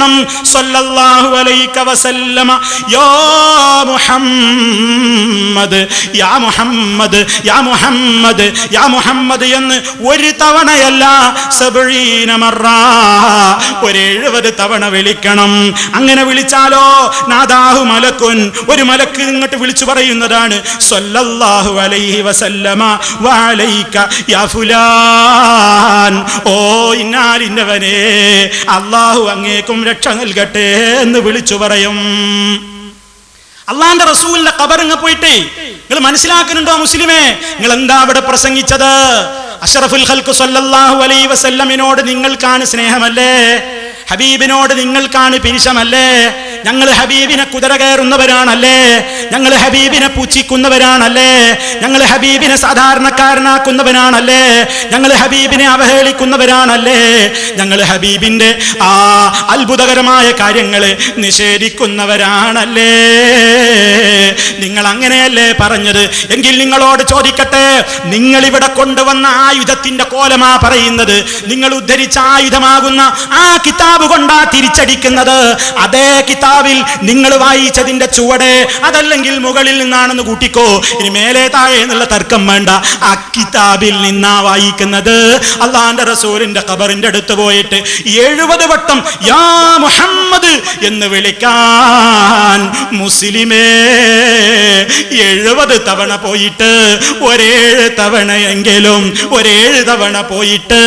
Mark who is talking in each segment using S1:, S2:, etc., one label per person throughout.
S1: പറയണം. സല്ലല്ലാഹു അലൈക വസല്ലമ. യാ മുഹമ്മദ് യാ മുഹമ്മദ് യാ മുഹമ്മദ് യാ മുഹമ്മദ് എന്ന് ഒരു തവണയല്ല സബഴീന മറ ഒരു എഴുപത് തവണ വിളിക്കണം. അങ്ങനെ വിളിച്ചാലോ? നാദാഹു മലക്കുൻ. ഒരു മലക്ക് ഇങ്ങോട്ട് വിളിച്ചു പറയുന്നതാണ് സല്ലല്ലാഹു അലൈഹി വസല്ലമ വഅലൈക യാ ഫുലാൻ. ഓ ഇന്നാലിന്നവനെ അള്ളാഹു അങ്ങേക്കും രക്ഷ നൽകട്ടെ എന്ന് വിളിച്ചു പറയും. അള്ളാന്റെ റസൂലിന്റെ കബറിങ്ങ പോയിട്ട്. നിങ്ങൾ മനസ്സിലാക്കുന്നുണ്ടോ മുസ്ലിമേ? നിങ്ങൾ എന്താ അവിടെ പ്രസംഗിച്ചത്? അഷറഫുൽ ഖൽഖു സല്ലല്ലാഹു അലൈഹി വസല്ലമിനോട് നിങ്ങൾക്കാണ് സ്നേഹമല്ലേ? ഹബീബിനോട് നിങ്ങൾക്കാണ് പിരിശമല്ലേ? ഞങ്ങൾ ഹബീബിനെ കുതിര കയറുന്നവരാണല്ലേ? ഞങ്ങൾ ഹബീബിനെ പൂച്ചിക്കുന്നവരാണല്ലേ? ഞങ്ങൾ ഹബീബിനെ സാധാരണക്കാരനാക്കുന്നവരാണല്ലേ? ഞങ്ങൾ ഹബീബിനെ അവഹേളിക്കുന്നവരാണല്ലേ? ഞങ്ങൾ ഹബീബിന്റെ ആ അത്ഭുതകരമായ കാര്യങ്ങളെ നിഷേധിക്കുന്നവരാണല്ലേ? നിങ്ങൾ അങ്ങനെയല്ലേ പറഞ്ഞത്? എങ്കിൽ നിങ്ങളോട് ചോദിക്കട്ടെ. നിങ്ങൾ ഇവിടെ കൊണ്ടുവന്ന ആയുധത്തിന്റെ കോലമാ പറയുന്നത്. നിങ്ങൾ ഉദ്ധരിച്ച ആയുധമാകുന്ന ആ കിതാബ് കൊണ്ടാ തിരിച്ചടിക്കുന്നത്. അതേ കിതാബിൽ നിങ്ങൾ വായിച്ചതിന്റെ ചുവടെ അതല്ലെങ്കിൽ മുകളിൽ നിന്നാണെന്ന് കൂട്ടിക്കോ. ഇനി മേലെ താഴെ എന്നുള്ള തർക്കം വേണ്ട. ആ കിതാബിൽ നിന്നാ വായിക്കുന്നത്. അള്ളാന്റെ റസൂലിന്റെ ഖബറിന്റെ അടുത്ത് പോയിട്ട് എഴുപത് വട്ടം യാ മുഹമ്മദ് എന്ന് വിളിക്കാൻ മുസ്ലിമേ എഴുപത് തവണ പോയിട്ട് ഒരേഴ് തവണയെങ്കിലും ഒരേഴ് തവണ പോയിട്ട്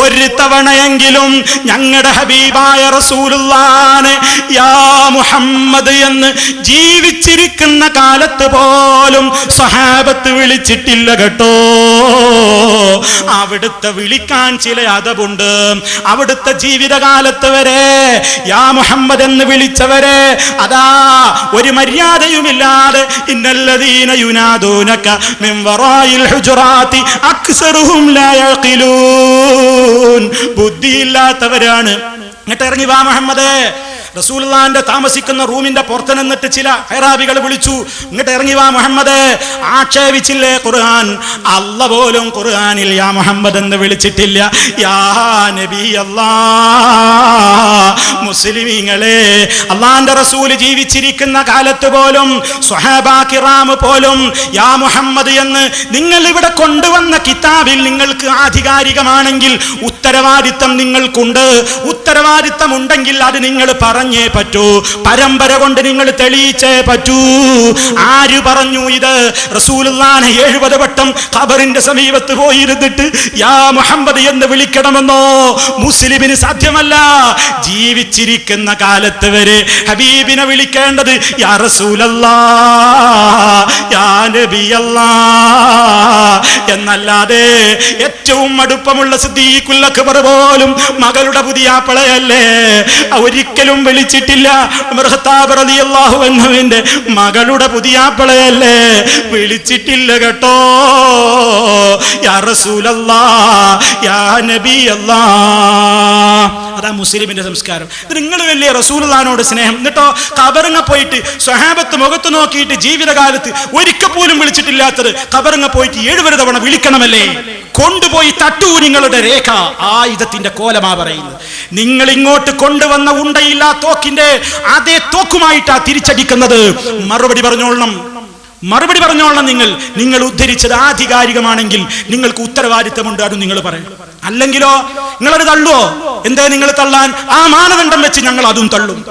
S1: ഒരു തവണയെങ്കിലും ഞങ്ങളുടെ ഹബീബായ റസൂലുള്ളാനെ യാ മുഹമ്മദ് എന്ന് ജീവിച്ചിരിക്കുന്ന കാലത്ത് പോലും സഹാബത്ത് വിളിച്ചിട്ടില്ല കേട്ടോ. അവിടുത്തെ വിളിക്കാൻ ചില അതവുണ്ട് അവിടുത്തെ ജീവിതകാലത്ത് വരെ യാ മുഹമ്മദ് എന്ന് വിളിച്ചവരെ അതാ ഒരു മര്യാദയുമില്ലാതെ ഇന്നല്ലദീന യുനാദൂനക മിൻ വറായിൽ അക്സറുഹും ലാ യഖിലൂൻ. ബുദ്ധിയില്ലാത്തവരാണ്. എന്നിട്ട് ഇറങ്ങി വാ മുഹമ്മദേ. റസൂലുള്ളാന്റെ താമസിക്കുന്ന റൂമിന്റെ പുറത്ത് നിന്നിട്ട് ചില ഹൈറാബികൾ വിളിച്ചു ഇങ്ങോട്ട് ഇറങ്ങി വാ മുഹമ്മദ്. ആക്ഷേപിച്ചില്ലേ ഖുർആൻ? അല്ല പോലും ഖുർആനിൽ യാ മുഹമ്മദ് എന്ന് വിളിച്ചിട്ടില്ല. യാ നബി അല്ലാ മുസ്ലിമീങ്ങളെ അള്ളാന്റെ റസൂൽ ജീവിച്ചിരിക്കുന്ന കാലത്ത് പോലും സ്വഹാബാ പോലും യാ മുഹമ്മദ് എന്ന് നിങ്ങൾ ഇവിടെ കൊണ്ടുവന്ന കിതാബിൽ നിങ്ങൾക്ക് ആധികാരികമാണെങ്കിൽ ഉത്തരവാദിത്തം നിങ്ങൾക്കുണ്ട്. ഉത്തരവാദിത്തം ഉണ്ടെങ്കിൽ അത് നിങ്ങൾ പറഞ്ഞേ പറ്റൂ. പരമ്പര കൊണ്ട് നിങ്ങൾ തെളിയിച്ചേ പറ്റൂ. ആര് പറഞ്ഞു ഇത്? റസൂലുള്ളാനെ എഴുപത് വട്ടം ഖബറിന്റെ സമീപത്ത് പോയിരുന്നിട്ട് യാ മുഹമ്മദ് എന്ന് വിളിക്കണമെന്നോ? മുസ്ലിമിന് സാധ്യമല്ല. ജീവിച്ചിരിക്കുന്ന കാലത്ത് വരെ ഹബീബിനെ വിളിക്കേണ്ടത് യാ റസൂലല്ലാ യാ നബിയല്ലാ എന്നല്ലാതെ ഏറ്റവും അടുപ്പമുള്ള സിദ്ദീഖുൽ പോലും മകളുടെ പുതിയ പളയല്ലേ ഒരിക്കലും വിളിച്ചിട്ടില്ല. അൻഹുവിന്റെ മകളുടെ പുതിയ പളയല്ലേ വിളിച്ചിട്ടില്ല കേട്ടോ. യാ റസൂലല്ലാ യാ നബി നബിയല്ലാ. അതാ മുസ്ലിമിന്റെ സംസ്കാരം. നിങ്ങൾ വലിയ റസൂലുള്ളാനോട് സ്നേഹം. എന്നിട്ടോ കബറങ്ങ പോയിട്ട് സ്വഹാബത്ത് മുഖത്ത് നോക്കിയിട്ട് ജീവിതകാലത്ത് ഒരിക്കൽ പോലും വിളിച്ചിട്ടില്ലാത്തത് കബറങ്ങ പോയിട്ട് ഏഴുവരെ തവണ വിളിക്കണമല്ലേ? കൊണ്ടുപോയി തട്ടൂ നിങ്ങളുടെ രേഖ. ആയുധത്തിന്റെ കോലമാ പറയുന്നത്. നിങ്ങൾ ഇങ്ങോട്ട് കൊണ്ടുവന്ന ഉണ്ടയില്ല തോക്കിന്റെ അതേ തോക്കുമായിട്ടാ തിരിച്ചടിക്കുന്നത്. മറുപടി പറഞ്ഞോളണം. മറുപടി പറഞ്ഞോളണം നിങ്ങൾ. നിങ്ങൾ ഉദ്ധരിച്ചത് ആധികാരികമാണെങ്കിൽ നിങ്ങൾക്ക് ഉത്തരവാദിത്തമുണ്ട് അത് നിങ്ങൾ പറയും അല്ലെങ്കിലോ നിങ്ങളത് തള്ളുവോ? എന്തേ നിങ്ങൾ തള്ളാൻ? ആ മാനദണ്ഡം വെച്ച് ഞങ്ങൾ അതും തള്ളും.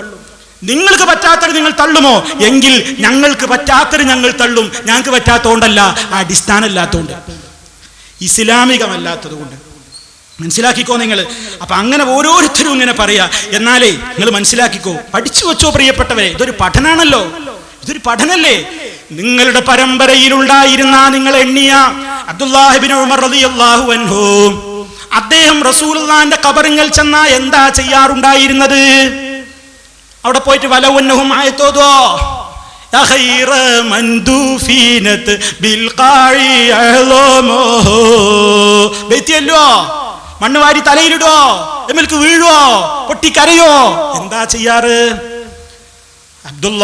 S1: നിങ്ങൾക്ക് പറ്റാത്തത് നിങ്ങൾ തള്ളുമോ? എങ്കിൽ ഞങ്ങൾക്ക് പറ്റാത്തത് ഞങ്ങൾ തള്ളും. ഞങ്ങൾക്ക് പറ്റാത്തതുകൊണ്ടല്ല അടിസ്ഥാനമില്ലാത്തോണ്ട്. ഇസ്ലാമികമല്ലാത്തത് കൊണ്ട് മനസ്സിലാക്കിക്കോ നിങ്ങൾ? അപ്പൊ അങ്ങനെ ഓരോരുത്തരും ഇങ്ങനെ പറയാ. എന്നാലേ നിങ്ങൾ മനസ്സിലാക്കിക്കോ. പഠിച്ചു വെച്ചോ പ്രിയപ്പെട്ടവരെ ഇതൊരു പഠനാണല്ലോ. ഇതൊരു പഠനല്ലേ. നിങ്ങളുടെ പരമ്പരയിലുണ്ടായിരുന്ന നിങ്ങൾ എണ്ണിയ അബ്ദുല്ലാഹിബിൻ ഉമർ റളിയല്ലാഹു അൻഹു. അദ്ദേഹം റസൂൽദാന്റെ കബറിങ്ങൽ ചെന്ന എന്താ ചെയ്യാറുണ്ടായിരുന്നത്? അവിടെ പോയിട്ട് വലവുന്നഹും ആയത്തോതോ മണ്ണുവാരി മണ്ണ് വാരി തലയിലിടോ എമ്മൽക്ക് വീഴുവോ പൊട്ടിക്കരയോ എന്താ ചെയ്യാറ്? അബ്ദുള്ള